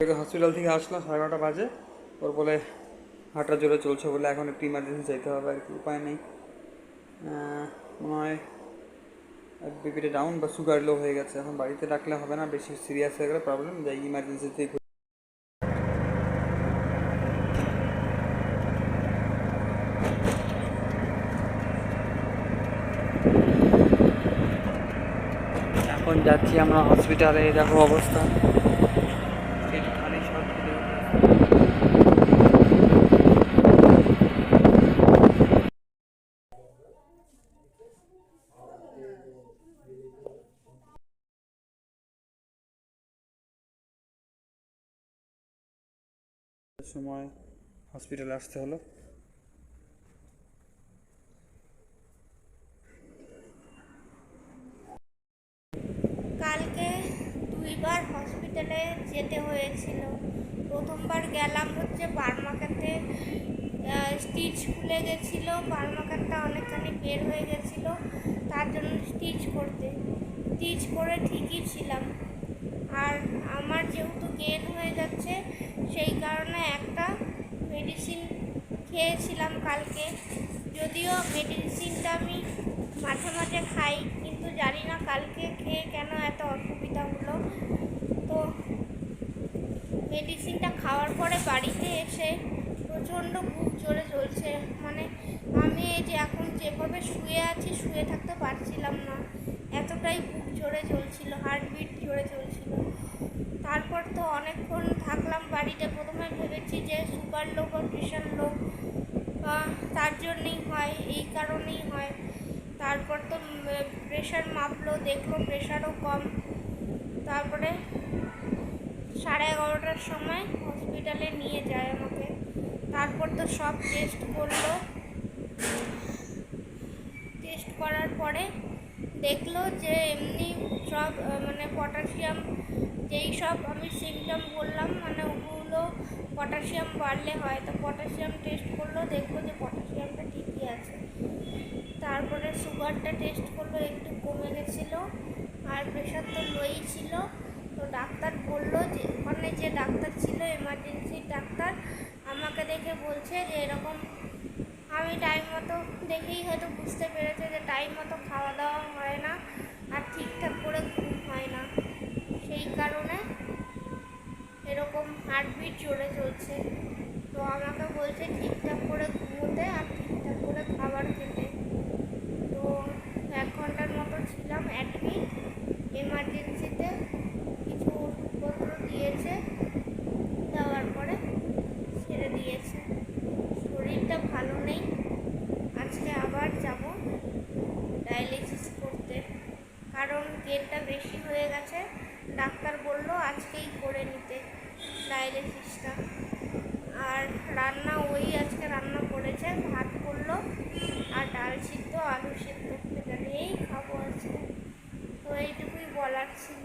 Hospital থেকে আসলাম, সাড়ে নটা বাজে। ওর বলে হাঁটা জোরে চলছে বলে এখন একটু ইমার্জেন্সি যেতে হবে আর কি, উপায় নেই। মনে হয় বিপিটা ডাউন বা সুগার লো হয়ে গেছে। এখন বাড়িতে ডাকলে হবে না, বেশি সিরিয়াস হয়ে গেলে প্রবলেম যাই ইমার্জেন্সিতেই এখন যাচ্ছি আমরা হসপিটালে দেখো অবস্থা সিট খালি সব ফেলে উঠেছে। সময় হসপিটালে আসতে হলো। কালকে দুইবার হসপিটালে যেতে হয়েছিল। প্রথমবার গেলাম হচ্ছে বার্মাকাতে স্টিচ খুলে গেছিল বার্মাকাতটা অনেকখানি বের হয়ে গেছিল, তার জন্য স্টিচ করতে। স্টিচ করে ঠিকই ছিলাম। আর আমার যেহেতু গেন হয়ে যাচ্ছে সেই কারণে একটা মেডিসিন খেয়েছিলাম কালকে। যদিও মেডিসিনটা আমি মাঝে মাঝে খাই, কিন্তু জানি না কালকে খেয়ে কেন এত অসুবিধা হলো তো মেডিসিনটা খাওয়ার পরে বাড়িতে এসে প্রচণ্ড বুক জোরে চলছে মানে আমি এই যে এখন যেভাবে শুয়ে আছি, শুয়ে থাকতে পারছিলাম না। এতটাই বুক জোরে চলছিল হার্টবিট জোরে চলছিল তারপর তো অনেকক্ষণ থাকলাম বাড়িতে প্রথমে ভেবেছি যে সুগার লো বা প্রেশার লো তার জন্যই হয়, এই কারণেই হয়। তারপর তো প্রেশার মাপলো, দেখল প্রেশারও কম। তারপরে সাড়ে এগারোটার সময় হসপিটালে নিয়ে যায় আমাকে। তারপর তো সব টেস্ট করল। টেস্ট করার পরে দেখল যে এমনি সব মানে পটাশিয়াম যেই সব আমি সিমটম বললাম মানে ওগুলো পটাশিয়াম বাড়লে হয়, তো পটাশিয়াম টেস্ট করল, দেখল যে পটাশিয়ামটা ঠিকই আছে। তারপরে সুগারটা টেস্ট করল, একটু কমে গেছিল, আর প্রেশার তো লোই ছিল। তো ডাক্তার বলল যে, ওখানে যে ডাক্তার ছিল এমার্জেন্সি ডাক্তার, আমাকে দেখে বলছে যে, এরকম আমি টাইম মতো দেখেই হয়তো বুঝতে পেরেছে যে টাইম মতো খাওয়া দাওয়া হয় না, আর ঠিকঠাক করে ঘুম হয় না। সেই কারণে এরকম হার্টবিট জোরে চলছে। তো আমাকে বলছে ঠিকঠাক করে ঘুমোতে আর ঠিকঠাক করে খাবার খেতে। তো এক ঘণ্টার মতো ছিলাম অ্যাডমিট এমার্জেন্সিতে কিছু ওষুধপত্র দিয়েছে, দেওয়ার পরে ছেড়ে দিয়েছে। শরীরটা ভালো নেই, আজকে আবার যাব ডায়ালিসিস করতে। কারণ গেটটা বেশি হয়ে গেছে ডাক্তার বলল আজকেই করে নিতে ডায়ালিসিসটা। আর রান্না ওই আজকে রান্না করেছে, ভাত করল আর ডাল সিদ্ধ, আলু সিদ্ধ। এই নিয়েই খাব আজকে। তো এইটুকুই বলার ছিল।